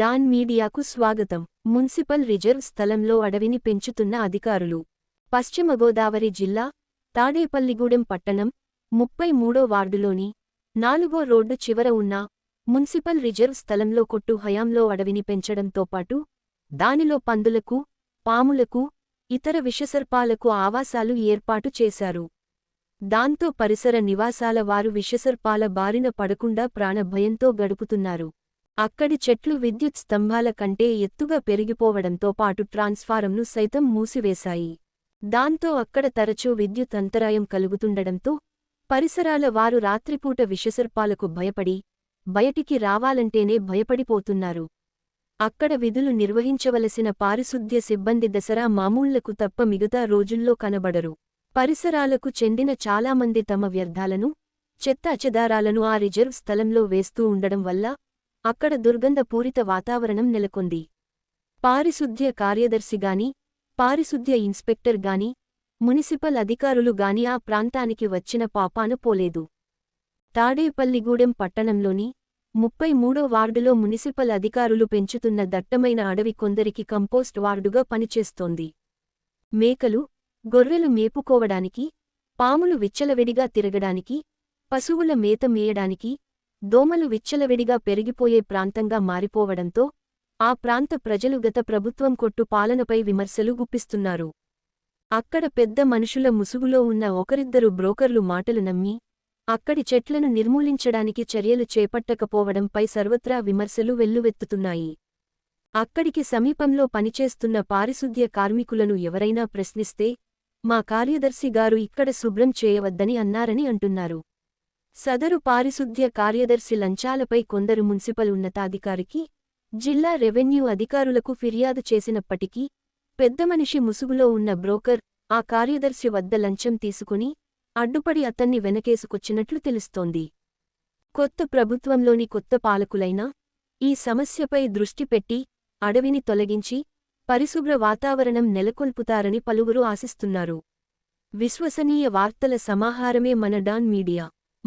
Don మీడియాకు స్వాగతం. Municipal reserve స్థలంలో అడవిని పెంచుతున్న అధికారులు. పశ్చిమ గోదావరి జిల్లా తాడేపల్లిగూడెం పట్టణం ముప్పై మూడో వార్డులోని నాలుగో రోడ్డు చివర ఉన్న మున్సిపల్ రిజర్వ్ స్థలంలో కొట్టు హయాంలో అడవిని పెంచడంతో పాటు దానిలో పందులకు పాములకు ఇతర విషసర్పాలకు ఆవాసాలు ఏర్పాటు చేశారు. దాంతో పరిసర నివాసాల వారు విషసర్పాల బారిన పడకుండా ప్రాణభయంతో గడుపుతున్నారు. అక్కడి చెట్లు విద్యుత్ స్తంభాల కంటే ఎత్తుగా పెరిగిపోవడంతో పాటు ట్రాన్స్ఫారంను సైతం మూసివేశాయి. దాంతో అక్కడ తరచూ విద్యుత్ అంతరాయం కలుగుతుండడంతో పరిసరాల వారు రాత్రిపూట విషసర్పాలకు భయపడి బయటికి రావాలంటేనే భయపడిపోతున్నారు. అక్కడ విధులు నిర్వహించవలసిన పారిశుద్ధ్య సిబ్బంది దసరా మామూళ్ళకు తప్ప మిగతా రోజుల్లో కనబడరు. పరిసరాలకు చెందిన చాలామంది తమ వ్యర్థాలను చెత్త అచెదారాలను ఆ రిజర్వ్ స్థలంలో వేస్తూ ఉండడం వల్ల అక్కడ దుర్గంధపూరిత వాతావరణం నెలకొంది. పారిశుద్ధ్య కార్యదర్శిగాని పారిశుద్ధ్య ఇన్స్పెక్టర్ గాని మునిసిపల్ అధికారులు గాని ఆ ప్రాంతానికి వచ్చిన పాపాన పోలేదు. తాడేపల్లిగూడెం పట్టణంలోని ముప్పై మూడో వార్డులో మునిసిపల్ అధికారులు పెంచుతున్న దట్టమైన అడవి కొందరికి కంపోస్ట్ వార్డుగా పనిచేస్తోంది. మేకలు గొర్రెలు మేపుకోవడానికి పాములు విచ్చలవిడిగా తిరగడానికి పశువుల మేత మేయడానికి దోమలు విచ్చలవిడిగా పెరిగిపోయే ప్రాంతంగా మారిపోవడంతో ఆ ప్రాంత ప్రజలు గత ప్రభుత్వం కొట్టు పాలనపై విమర్శలు గుప్పిస్తున్నారు. అక్కడ పెద్ద మనుషుల ముసుగులో ఉన్న ఒకరిద్దరు బ్రోకర్లు మాటలు నమ్మి అక్కడి చెట్లను నిర్మూలించడానికి చర్యలు చేపట్టకపోవడంపై సర్వత్రా విమర్శలు వెల్లువెత్తుతున్నాయి. అక్కడికి సమీపంలో పనిచేస్తున్న పారిశుద్ధ్య కార్మికులను ఎవరైనా ప్రశ్నిస్తే మా కార్యదర్శి గారు ఇక్కడ శుభ్రం చేయవద్దని అన్నారని అంటున్నారు. సదరు పారిశుద్ధ్య కార్యదర్శి లంచాలపై కొందరు మున్సిపల్ ఉన్నతాధికారికి జిల్లా రెవెన్యూ అధికారులకు ఫిర్యాదు చేసినప్పటికీ పెద్దమనిషి ముసుగులో ఉన్న బ్రోకర్ ఆ కార్యదర్శి వద్ద లంచం తీసుకుని అడ్డుపడి అతన్ని వెనకేసుకొచ్చినట్లు తెలుస్తోంది. కొత్త ప్రభుత్వంలోని కొత్త పాలకులైనా ఈ సమస్యపై దృష్టి పెట్టి అడవిని తొలగించి పరిశుభ్ర వాతావరణం నెలకొల్పుతారని పలువురు ఆశిస్తున్నారు. విశ్వసనీయ వార్తల సమాహారమే మన డాన్ మీడియా.